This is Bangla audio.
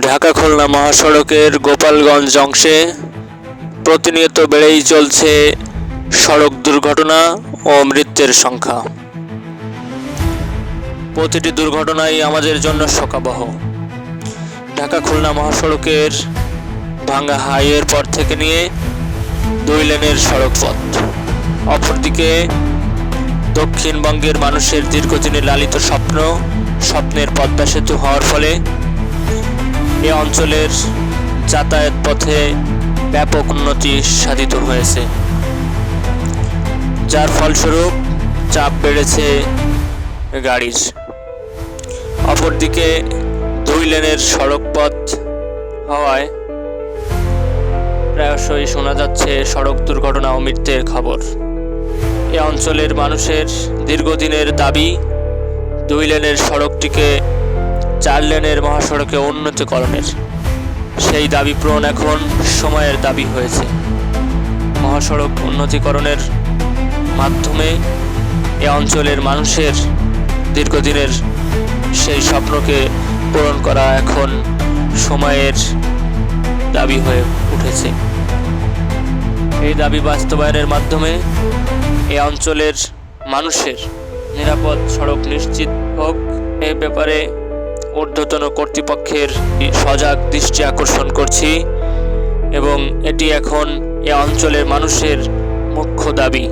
ঢাকা খুলনা মহাসড়কের গোপালগঞ্জ অংশে প্রতিনিয়ত বেড়েই চলছে সড়ক দুর্ঘটনা ও মৃত্যুর সংখ্যা। প্রতিটি দুর্ঘটনাই আমাদের জন্য শোকাবহ। ঢাকা খুলনা মহাসড়কের ভাঙ্গা হাইওয়ের পর থেকে নিয়ে দুই লেনের সড়ক পথ। অপরদিকে দক্ষিণবঙ্গের মানুষের দীর্ঘদিনের লালিত স্বপ্ন, স্বপ্নের পদ্মা সেতু হওয়ার ফলে এ অঞ্চলের যাতায়াত পথে ব্যাপক উন্নতি সাধিত হয়েছে। যার ফলস্বরূপ চাপ বেড়েছে গাড়ির। অপরদিকে দুই লেনের সড়ক পথ হওয়ায় প্রায়শই শোনা যাচ্ছে সড়ক দুর্ঘটনা ও মৃত্যুর খবর। এ অঞ্চলের মানুষের দীর্ঘদিনের দাবি, দুই লেনের সড়কটিকে চার লেনের মহাসড়কে উন্নতিকরণের সেই দাবি পূরণ এখন সময়ের দাবি হয়েছে। মহাসড়ক উন্নতিকরণের মাধ্যমে এ অঞ্চলের মানুষের দীর্ঘদিনের সেই স্বপ্নকে পূরণ করা এখন সময়ের দাবি হয়ে উঠেছে। এই দাবি বাস্তবায়নের মাধ্যমে এ অঞ্চলের মানুষের নিরাপদ সড়ক নিশ্চিত হোক। এ ব্যাপারে ঊর্ধ্বতন কর্তৃপক্ষের সজাগ দৃষ্টি আকর্ষণ করছি এবং এটি এখন এ অঞ্চলের মানুষের মুখ্য দাবি।